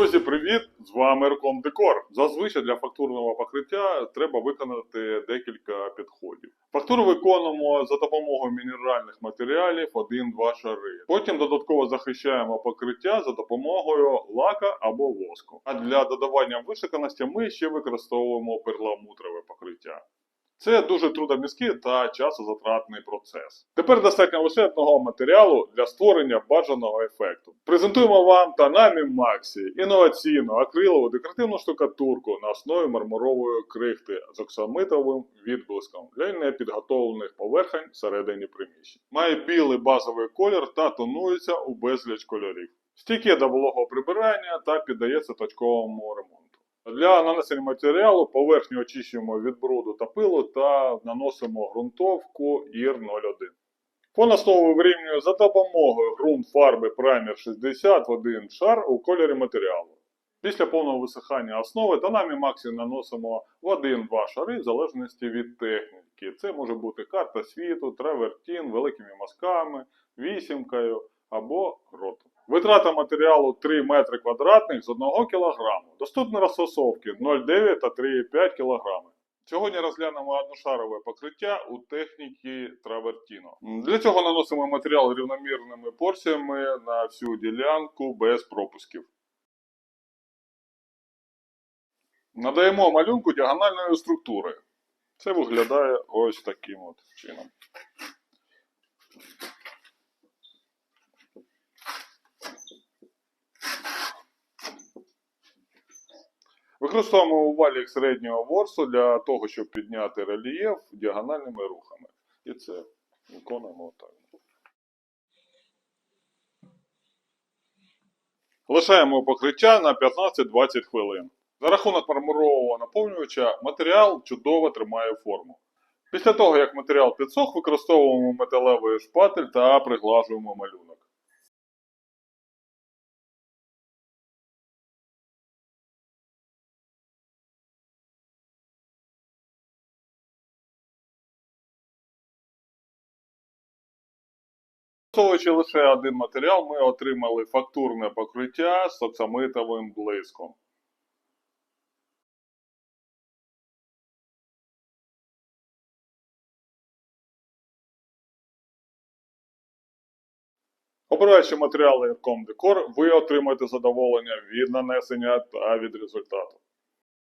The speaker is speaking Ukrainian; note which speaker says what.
Speaker 1: Друзі, привіт! З вами Руком Декор. Зазвичай для фактурного покриття треба виконати декілька підходів. Фактуру виконуємо за допомогою мінеральних матеріалів 1-2 шари. Потім додатково захищаємо покриття за допомогою лака або воску. А для додавання вишиканості ми ще використовуємо перламутрове покриття. Це дуже трудомісткий та часозатратний процес. Тепер достатньо лише одного матеріалу для створення бажаного ефекту. Презентуємо вам Танамі Максі інноваційну акрилову декоративну штукатурку на основі мармурової крихти з оксамитовим відблиском для непідготовлених поверхень всередині приміщень. Має білий базовий колір та тонується у безліч кольорів. Стійке до вологого прибирання та піддається точковому ремонту. Для нанесення матеріалу поверхню очищуємо від бруду та пилу та наносимо ґрунтовку ІР-01. Фон основи вирівнює за допомогою ґрунт фарби Primer 60 в один шар у кольорі матеріалу. Після повного висихання основи Танамі Максі наносимо в 1-2 шари в залежності від техніки. Це може бути карта світу, травертін, великими мазками, вісімкою або ротом. Витрата матеріалу 3 метри квадратних з 1 кг. Доступні розфасовки 0,9 та 3,5 кг. Сьогодні розглянемо одношарове покриття у техніці Травертіно. Для цього наносимо матеріал рівномірними порціями на всю ділянку без пропусків. Надаємо малюнку діагональної структури. Це виглядає ось таким от чином. Використовуємо валік середнього ворсу для того, щоб підняти рельєф діагональними рухами. І це виконуємо отак. Лишаємо покриття на 15-20 хвилин. За рахунок мармурового наповнювача матеріал чудово тримає форму. Після того, як матеріал підсох, використовуємо металевий шпатель та приглажуємо малюнок. Використовуючи лише один матеріал, ми отримали фактурне покриття з оксамитовим блиском. Обираючи матеріали Comdecor, ви отримаєте задоволення від нанесення та від результату.